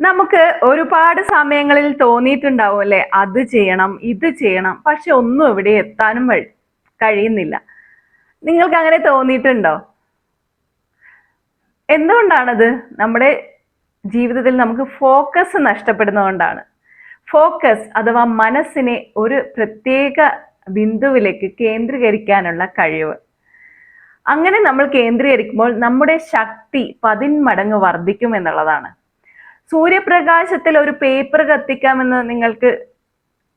നമുക്ക് ഒരുപാട് സമയങ്ങളിൽ തോന്നിയിട്ടുണ്ടാവും അല്ലെ? അത് ചെയ്യണം ഇത് ചെയ്യണം. പക്ഷെ ഒന്നും ഇവിടെ എത്താനും കഴിയുന്നില്ല. നിങ്ങൾക്ക് അങ്ങനെ തോന്നിയിട്ടുണ്ടോ? എന്തുകൊണ്ടാണത്? നമ്മുടെ ജീവിതത്തിൽ നമുക്ക് ഫോക്കസ് നഷ്ടപ്പെടുന്നതുകൊണ്ടാണ്. ഫോക്കസ് അഥവാ മനസ്സിനെ ഒരു പ്രത്യേക ബിന്ദുവിലേക്ക് കേന്ദ്രീകരിക്കാനുള്ള കഴിവ്. അങ്ങനെ നമ്മൾ കേന്ദ്രീകരിക്കുമ്പോൾ നമ്മുടെ ശക്തി പതിന്മടങ്ങ് വർദ്ധിക്കും എന്നുള്ളതാണ്. സൂര്യപ്രകാശത്തിൽ ഒരു പേപ്പർ കത്തിക്കാമെന്ന് നിങ്ങൾക്ക്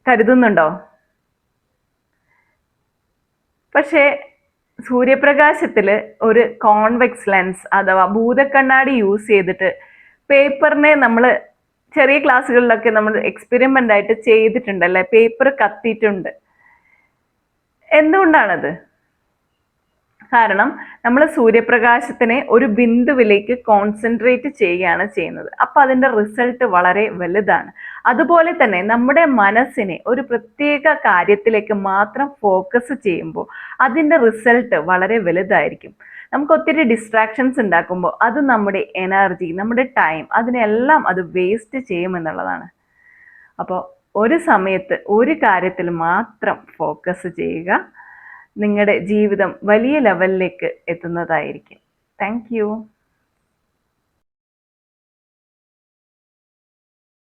കരുതുന്നുണ്ടോ? പക്ഷേ സൂര്യപ്രകാശത്തിൽ ഒരു കോൺവെക്സ് ലെൻസ് അഥവാ ഭൂതക്കണ്ണാടി യൂസ് ചെയ്തിട്ട് പേപ്പറിനെ നമ്മൾ ചെറിയ ക്ലാസ്സുകളിലൊക്കെ നമ്മൾ എക്സ്പെരിമെന്റ് ആയിട്ട് ചെയ്തിട്ടുണ്ടല്ലേ? പേപ്പർ കത്തിയിട്ടുണ്ട്. എന്തുകൊണ്ടാണത്? കാരണം നമ്മൾ സൂര്യപ്രകാശത്തിനെ ഒരു ബിന്ദുവിലേക്ക് കോൺസെൻട്രേറ്റ് ചെയ്യുകയാണ് ചെയ്യുന്നത്. അപ്പോൾ അതിന്റെ റിസൾട്ട് വളരെ വലുതാണ്. അതുപോലെ തന്നെ നമ്മുടെ മനസ്സിനെ ഒരു പ്രത്യേക കാര്യത്തിലേക്ക് മാത്രം ഫോക്കസ് ചെയ്യുമ്പോൾ അതിന്റെ റിസൾട്ട് വളരെ വലുതായിരിക്കും. നമുക്ക് ഒത്തിരി ഡിസ്ട്രാക്ഷൻസ് ഉണ്ടാക്കുമ്പോൾ അത് നമ്മുടെ എനർജി നമ്മുടെ ടൈം അതിനെല്ലാം അത് വേസ്റ്റ് ചെയ്യുമെന്നുള്ളതാണ് അപ്പോൾ ഒരു സമയത്ത് ഒരു കാര്യത്തിൽ മാത്രം ഫോക്കസ് ചെയ്യുക. നിങ്ങളുടെ ജീവിതം വലിയ ലെവലിലേക്ക് എത്തുന്നതായിരിക്കും. താങ്ക്